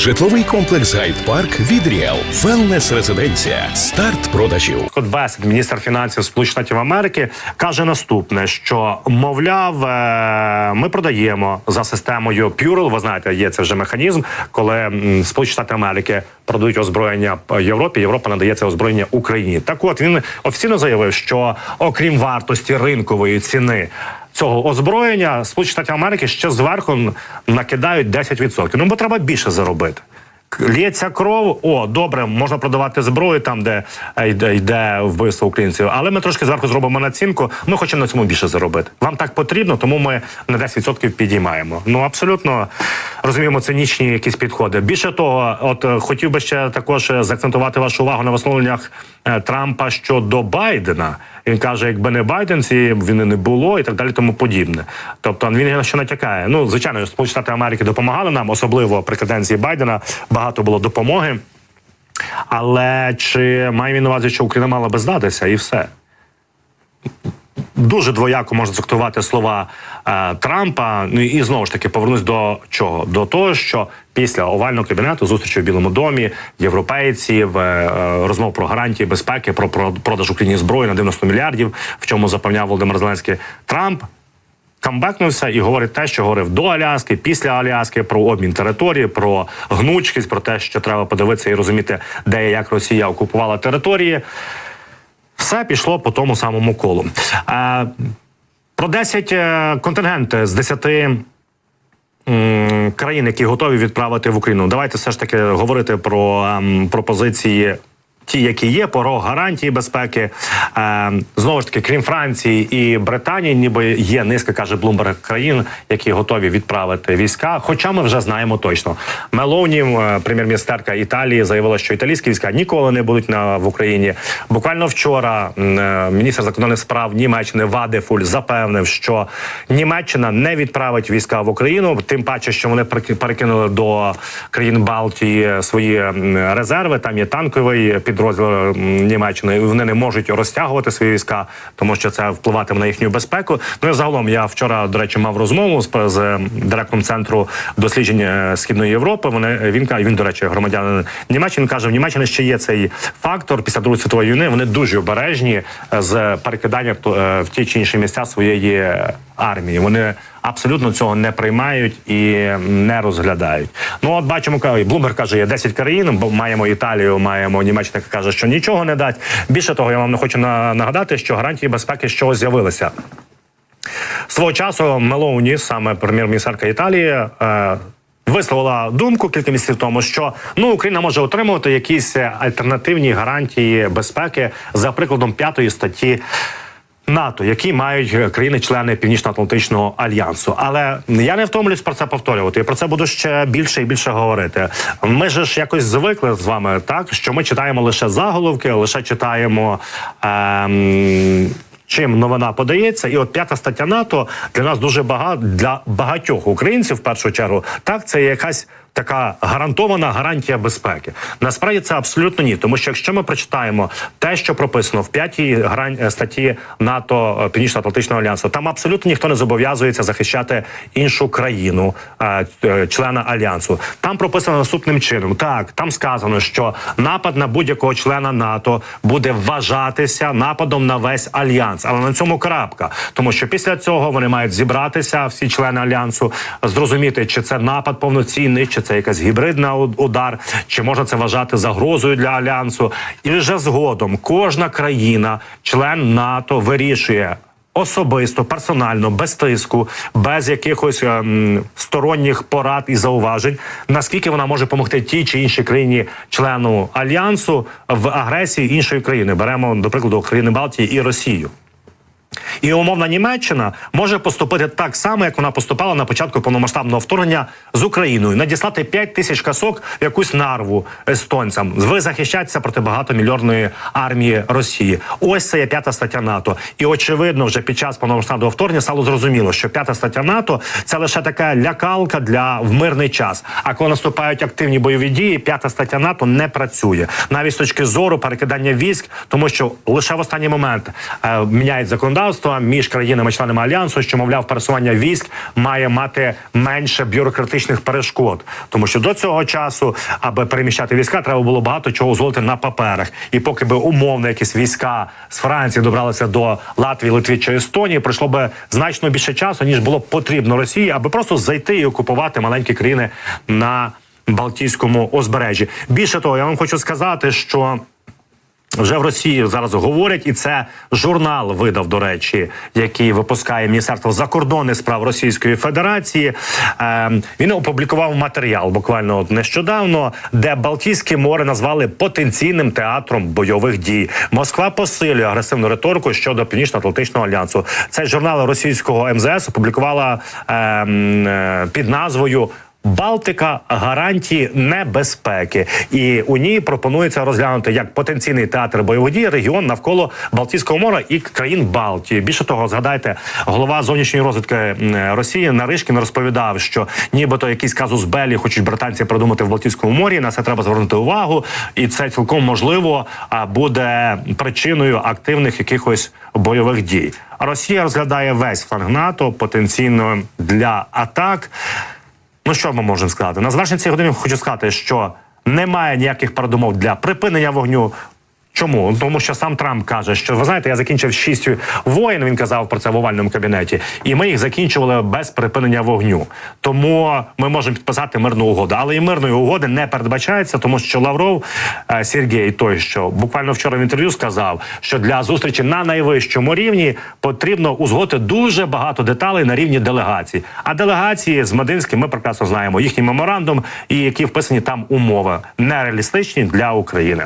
Житловий комплекс Гайд-Парк від Ріел. Велнес резиденція. Старт продажів. Скотт Бесет, міністр фінансів Сполучених Штатів Америки, каже наступне: що мовляв, е, ми продаємо за системою Purell, Ви знаєте, є це вже механізм, коли Сполучені Штати Америки продають озброєння Європі. Європа надає це озброєння Україні. Так, от він офіційно заявив, що окрім вартості ринкової ціни. Цього озброєння Сполучені Штати Америки ще зверху накидають 10%. Ну бо треба більше заробити. Лється кров, о, добре, можна продавати зброю там, де е, йде, йде вбивство українців. Але ми трошки зверху зробимо націнку. Ми хочемо на цьому більше заробити. Вам так потрібно, тому ми на 10% підіймаємо. Ну абсолютно розуміємо цинічні якісь підходи. Більше того, от е, хотів би ще також е, заакцентувати вашу увагу на висловленнях Трампа щодо Байдена. Він каже, якби не Байден, цієї війни не було і так далі, тому подібне. Тобто він що натякає. Ну звичайно, Сполучені Штати Америки допомагали нам, особливо при каденції Байдена. Багато було допомоги. Але чи має він на увазі, що Україна мала би здатися, і все. Дуже двояко можна трактувати слова е, Трампа. Ну і знову ж таки повернусь до чого? До того, що після овального кабінету зустрічі в Білому домі європейців, е, розмов про гарантії безпеки, про, про продаж Україні зброї на 90 мільярдів, в чому запевняв Володимир Зеленський Трамп. Камбекнувся і говорить те, що говорив до Аляски, після Аляски, про обмін території, про гнучкість, про те, що треба подивитися і розуміти, де і як Росія окупувала території. Все пішло по тому самому колу. Е, про 10 е, контингент з 10 м, країн, які готові відправити в Україну. Давайте все ж таки говорити про ем, пропозиції. Ті, які є, про гарантії безпеки, е, знову ж таки, крім Франції і Британії, ніби є низка, каже Блумберг, країн, які готові відправити війська. Хоча ми вже знаємо точно. Мелоні, е, прем'єр-міністерка Італії, заявила, що італійські війська ніколи не будуть на в Україні. Буквально вчора е, міністр закордонних справ Німеччини Вадефуль запевнив, що Німеччина не відправить війська в Україну, тим паче, що вони перек- перекинули до країн Балтії свої резерви. Там є танковий підрозділ м, Німеччини. Вони не можуть розтягувати свої війська, тому що це впливатиме на їхню безпеку. Ну і загалом я вчора, до речі, мав розмову з, з директором центру досліджень е, східної Європи. Вони він він, до речі, громадянин Німеччини каже, в Німеччині ще є цей фактор після другої світової війни. Вони дуже обережні з перекиданням е, в ті чи інші місця своєї армії. Вони абсолютно цього не приймають і не розглядають. Ну от бачимо, Блумберг каже, є 10 країн, бо маємо Італію, маємо Німеччина, каже, що нічого не дасть. Більше того, я вам не хочу нагадати, що гарантії безпеки чого з'явилися. Свого часу Мелоуні, саме прем'єр-міністерка Італії. Е, Висловила думку кілька місяців тому, що ну Україна може отримувати якісь альтернативні гарантії безпеки за прикладом п'ятої статті НАТО, які мають е, країни-члени Північно-Атлантичного альянсу. Але я не втомлююсь про це повторювати. І про це буду ще більше і більше говорити. Ми ж якось звикли з вами, так що ми читаємо лише заголовки, лише читаємо. Ем... Чим новина подається, і от п'ята стаття НАТО для нас дуже багато для багатьох українців, в першу чергу, так це якась така гарантована гарантія безпеки. Насправді це абсолютно ні, тому що якщо ми прочитаємо те, що прописано в п'ятій грань е, статті НАТО е, Північно-Атлантичного альянсу, там абсолютно ніхто не зобов'язується захищати іншу країну, е, члена альянсу. Там прописано наступним чином: так там сказано, що напад на будь-якого члена НАТО буде вважатися нападом на весь альянс, але на цьому крапка, тому що після цього вони мають зібратися всі члени альянсу, зрозуміти, чи це напад повноцінний, чи це якась гібридна удар, чи можна це вважати загрозою для альянсу, і вже згодом кожна країна, член НАТО, вирішує. Особисто, персонально, без тиску, без якихось ем, сторонніх порад і зауважень, наскільки вона може допомогти тій чи іншій країні члену альянсу в агресії іншої країни. Беремо до прикладу країни Балтії і Росію. І умовна Німеччина може поступити так само, як вона поступала на початку повномасштабного вторгнення з Україною, надіслати 5 тисяч касок в якусь нарву естонцям. Ви захищаєтеся проти багатомільйонної армії Росії. Ось це є п'ята стаття НАТО. І очевидно, вже під час повномасштабного вторгнення стало зрозуміло, що п'ята стаття НАТО це лише така лякалка для в мирний час. А коли наступають активні бойові дії, п'ята стаття НАТО не працює навіть з точки зору перекидання військ, тому що лише в останній момент е, міняють законодавство. Законодавства між країнами-членами альянсу, що мовляв, пересування військ має мати менше бюрократичних перешкод, тому що до цього часу, аби переміщати війська, треба було багато чого узгодити на паперах. І поки би умовно якісь війська з Франції добралися до Латвії, Литві чи Естонії, пройшло би значно більше часу ніж було потрібно Росії, аби просто зайти і окупувати маленькі країни на Балтійському узбережжі. Більше того, я вам хочу сказати, що. Вже в Росії зараз говорять, і це журнал видав, до речі, який випускає Міністерство закордонних справ Російської Федерації. Е, він опублікував матеріал буквально нещодавно, де Балтійське море назвали потенційним театром бойових дій. Москва посилює агресивну риторику щодо Північно-Атлантичного альянсу. Цей журнал російського МЗС опублікувала е, е, під назвою. Балтика гарантії небезпеки, і у ній пропонується розглянути як потенційний театр бойових дій регіон навколо Балтійського моря і країн Балтії. Більше того, згадайте, голова зовнішньої розвідки Росії Наришкін розповідав, що нібито якийсь казус Белі хочуть британці придумати в Балтійському морі. На це треба звернути увагу, і це цілком можливо буде причиною активних якихось бойових дій. Росія розглядає весь фланг НАТО потенційно для атак. Ну що ми можемо сказати? На завершення цієї години хочу сказати, що немає ніяких передумов для припинення вогню. Чому? Тому що сам Трамп каже, що ви знаєте, я закінчив шість воїн. Він казав про це в овальному кабінеті, і ми їх закінчували без припинення вогню. Тому ми можемо підписати мирну угоду. Але і мирної угоди не передбачається, тому що Лавров е, Сергій, той що буквально вчора в інтерв'ю сказав, що для зустрічі на найвищому рівні потрібно узгодити дуже багато деталей на рівні делегацій. А делегації з Мединським ми прекрасно знаємо їхній меморандум, і які вписані там умови нереалістичні для України.